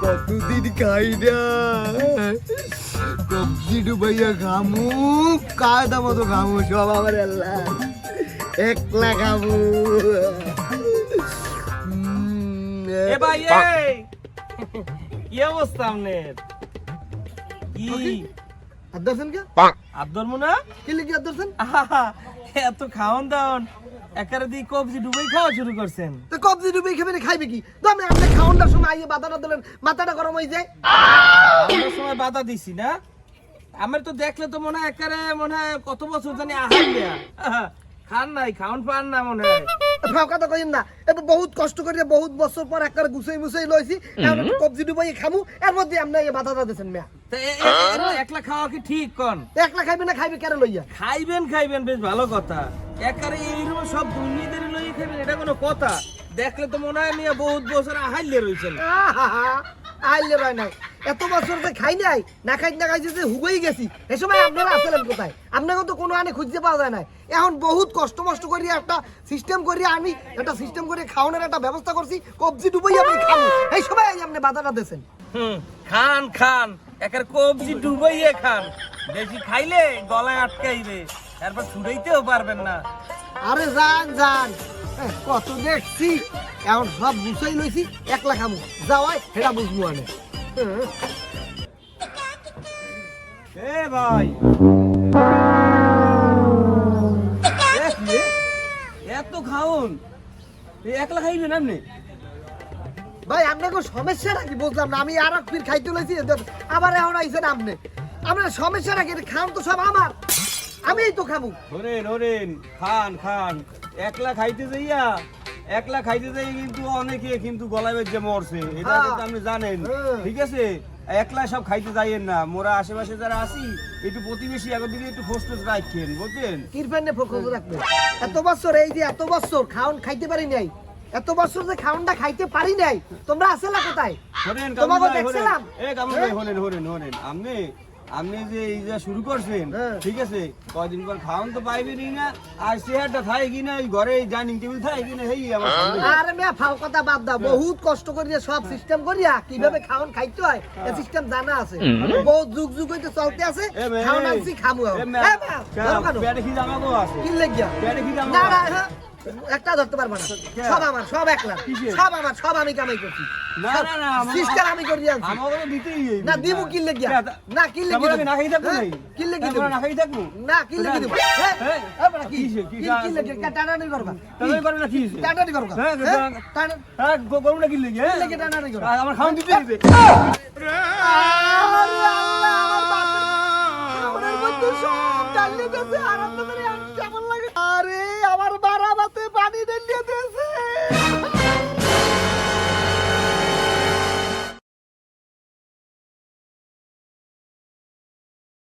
কতদিন খাই না কবজি ডুবাইয়া খামু কায়দা মতো খামু সব আমার আল্লাহ একলা খামু এ ভাই কি অবস্থা আপনার? কি? ধরছেন কে? আব্দুল মুনা? কি লিখি আহা, এত খাওন দাওন একারে দিয়ে কবজি ডুবেই খাওয়া শুরু করছেন। তো কবজি ডুবে খাবে না খাইবে কি? তো আমি আপনি সময় আইয়ে বাধাটা দিলেন মাথাটা গরম হয়ে যায়। আমরা সময় বাধা দিছি না। আমার তো দেখলে তো মনে হয় একারে মনে হয় কত বছর জানি আহার খান নাই খাওন পান না মনে হয়। ফাও কথা কইম না। এবার বহুত কষ্ট করে বহুত বছর পর একবার গুছাই মুছাই লইছি এখন একটু কবজি ডুবাই খামু। এর মধ্যে আপনি এই বাধাটা দিয়েছেন মেয়া। তা একলা খাওয়া কি ঠিক কন? একলা খাইবে না খাইবে কেন লইয়া খাইবেন খাইবেন বেশ ভালো কথা। একারে এইরকম সব দুর্নীতির লইয়ে খাইবেন এটা কোনো কথা। দেখলে তো মনে হয় মিয়া বহুত বছর আহাইলে রয়েছেন আহাহা, আইলে ভাই নাই। এত বছর তো খাই নাই না খাই না খাইছে যে হুগেই গেছি এ সময় আপনারা আসলেন কোথায়? আপনাকে তো কোনো আনে খুঁজতে পাওয়া যায় না এখন বহুত কষ্ট মষ্ট করি একটা সিস্টেম করি আমি একটা সিস্টেম করে খাওয়ানোর একটা ব্যবস্থা করছি কবজি ডুবাই আপনি খান এই সময় আপনি বাধাটা দিয়েছেন। হুম, খান খান একের কবজি ডুবাইয়ে খান। বেশি খাইলে গলায় আটকাইবে তারপর ছুটাইতেও পারবেন না। আরে যান যান। কত দেখছি। এখন সব গুছাই লইছি একলা খামু। যাওয়াই সেটা বুঝব হ্যাঁ। এ ভাই? এ কি? রে? এত খাওন একলা খাইবেন আপনি? ভাই আপনাকে সমস্যাটা কি বুঝলাম না আমি আর এক ফির খাইতে লইছি আবার এখন আইছেন আপনি। আপনার সমস্যাটা কি খান তো সব আমার। আমিই তো খাব ওরেন ওরেন খান খান। একলা খাইতে যাইয়া একলা খাইতে যাই কিন্তু অনেকে কিন্তু গলায় বেজে মরছে। এটা হ্যাঁ। কিন্তু আপনি জানেন। হ্যাঁ। ঠিক আছে? একলা সব খাইতে যাইয়েন না। মোরা আশেপাশে যারা আছি একটু প্রতিবেশী আগের দিকে একটু খোঁজ টোজ রাখেন বুঝছেন কিরফানে ফোকাস রাখবে। এত বছর এই যে এত বছর খাওন খাইতে পারি নাই এত বছর যে খাওনটা খাইতে পারি নাই তোমরা আসেলা কোথায়? শোনেন তোমাকে দেখছিলাম। এ ভাই, শোনেন, শোনেন, শোনেন। আপনি আপনি যে এই যে শুরু করছেন হ্যাঁ। ঠিক আছে কয়দিন পর খাওয়ান তো পাইবেনই না আর চেয়ারটা থাকে কিনা এই ঘরে ডাইনিং টেবিল থাকে কিনা হেই আমার। আরে মেয়া ফাও কথা বাদ দাও বহুত কষ্ট করিয়া সব সিস্টেম করিয়া কীভাবে খাওন খাইতে হয় এই সিস্টেম জানা আছে বহুত যুগ যুগ হইতে চলতে আছে খাওন আনছি খামু এ। মে? পেটে খিদে আমাকেও আছে কি লেগিয়া পেটে খিদে না না। হ্যাঁ, একটা ধরতে পারবা না। সব আমার সব একলা সব আমার সব আমি কামাই করছি। না দিব কিনলে গিয়া। না কিনলে হ্যাঁ? হ্যাঁ? কি না খাই না খাই না কি? দেবো হ্যাঁ? কিনলে না কি? টানানি গরু না কি টানানি করবা। আমার কেমন